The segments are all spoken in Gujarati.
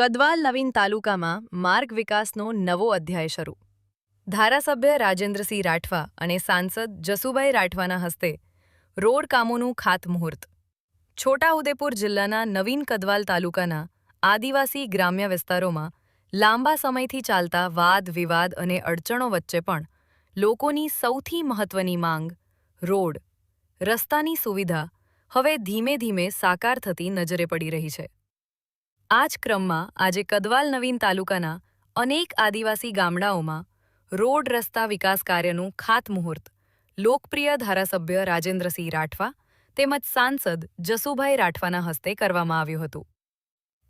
કદવાલ નવીન તાલુકામાં માર્ગ વિકાસનો નવો અધ્યાય શરૂ. ધારાસભ્ય રાજેન્દ્રસિંહ રાઠવા અને સાંસદ જસુભાઈ રાઠવાના હસ્તે રોડ કામોનું ખાતમુહૂર્ત છોટાઉદેપુર જિલ્લાના નવીન કદવાલ તાલુકાના આદિવાસી ગ્રામ્ય વિસ્તારોમાં લાંબા સમયથી ચાલતા વાદ, વિવાદ અને અડચણો વચ્ચે પણ લોકોની સૌથી મહત્વની માંગ રોડ. રસ્તાની સુવિધા હવે ધીમે ધીમે સાકાર થતી નજરે પડી રહી છે. આ જ ક્રમમાં આજે કદવાલ નવીન તાલુકાના અનેક આદિવાસી ગામડાઓમાં રોડ રસ્તા વિકાસ કાર્યનું ખાતમુહૂર્ત લોકપ્રિય ધારાસભ્ય રાજેન્દ્રસિંહ રાઠવા તેમજ સાંસદ જસુભાઈ રાઠવાના હસ્તે કરવામાં આવ્યું હતું.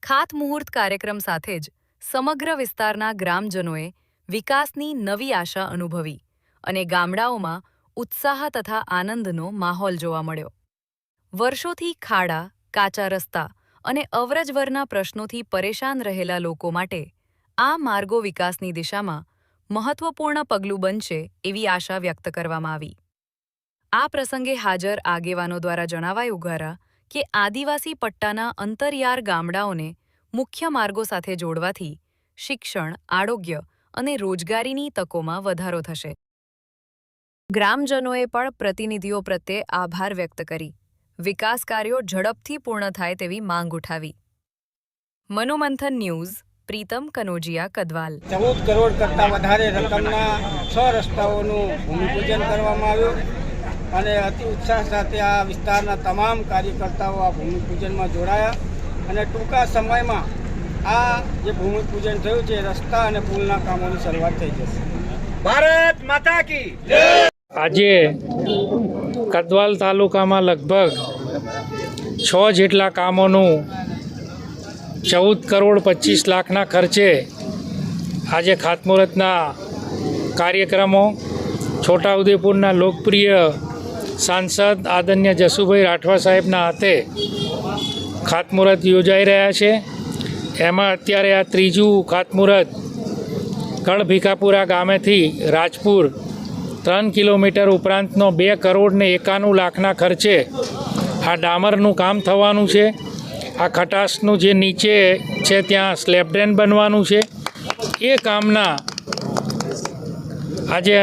ખાતમુહૂર્ત કાર્યક્રમ સાથે જ સમગ્ર વિસ્તારના ગ્રામજનોએ વિકાસની નવી આશા અનુભવી અને ગામડાઓમાં ઉત્સાહ તથા આનંદનો માહોલ જોવા મળ્યો. વર્ષોથી ખાડા, કાચા રસ્તા અને અવરજવરના પ્રશ્નોથી પરેશાન રહેલા લોકો માટે આ માર્ગો વિકાસની દિશામાં મહત્વપૂર્ણ પગલું બનશે એવી આશા વ્યક્ત કરવામાં આવી. આ પ્રસંગે હાજર આગેવાનો દ્વારા જણાવાયું ઘરા કે આદિવાસી પટ્ટાના અંતરિયાર ગામડાઓને મુખ્ય માર્ગો સાથે જોડવાથી શિક્ષણ, આરોગ્ય અને રોજગારીની તકોમાં વધારો થશે. ગ્રામજનોએ પણ પ્રતિનિધિઓ પ્રત્યે આભાર વ્યક્ત કરી. વિકાસ કાર્યો ઝડપથી પૂર્ણ થાય તેવી માંગ ઉઠાવી. મનોમંથન ન્યૂઝ પ્રીતમ કનોજિયા કદવાલ. ચૌદ કરોડ કરતાં વધારે રકમના છ રસ્તાઓનું ભૂમિપૂજન કરવામાં આવ્યું અને અતિ ઉત્સાહ સાથે આ વિસ્તારના તમામ કાર્યકર્તાઓ આ ભૂમિપૂજનમાં જોડાયા અને ટૂંકા સમયમાં આ જે ભૂમિપૂજન થયું છે રસ્તા અને પુલના કામોની શરૂઆત થઈ જશે. ભારત માતા કી આજે કદવાલ તાલુકામાં લગભગ છ જેટલા કામોનું ચૌદ કરોડ પચીસ લાખના ખર્ચે આજે ખાતમુહૂર્તના કાર્યક્રમો છોટાઉદેપુરના લોકપ્રિય સાંસદ આદન્ય જસુભાઈ રાઠવા સાહેબના હાથે ખાતમુહૂર્ત યોજાઈ રહ્યા છે. એમાં અત્યારે આ ત્રીજું ખાતમુહૂર્ત કળભીકાપુરા ગામેથી રાજપુર ત્રણ કિલોમીટર ઉપરાંતનો બે કરોડ ને એકાણું લાખના ખર્ચે આ ડામરનું કામ થવાનું છે. આ ખટાશનું જે નીચે છે ત્યાં સ્લેબડ્રેન બનવાનું છે. એ કામના આજે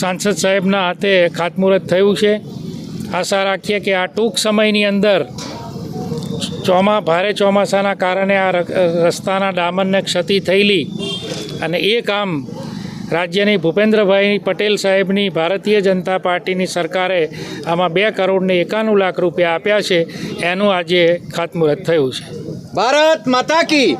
સાંસદ સાહેબના હાથે ખાતમુહૂર્ત થયું છે. આશા રાખીએ કે આ ટૂંક સમયની અંદર ચોમા ભારે ચોમાસાના કારણે આ રસ્તાના ડામરને ક્ષતિ થયેલી અને એ કામ રાજ્યની ભૂપેન્દ્રભાઈ પટેલ સાહેબની ભારતીય જનતા પાર્ટીની સરકારે આમાં બે કરોડને એકાણું લાખ રૂપિયા આપ્યા છે. એનું આજે ખાતમુહૂર્ત થયું છે. ભારત માતા કી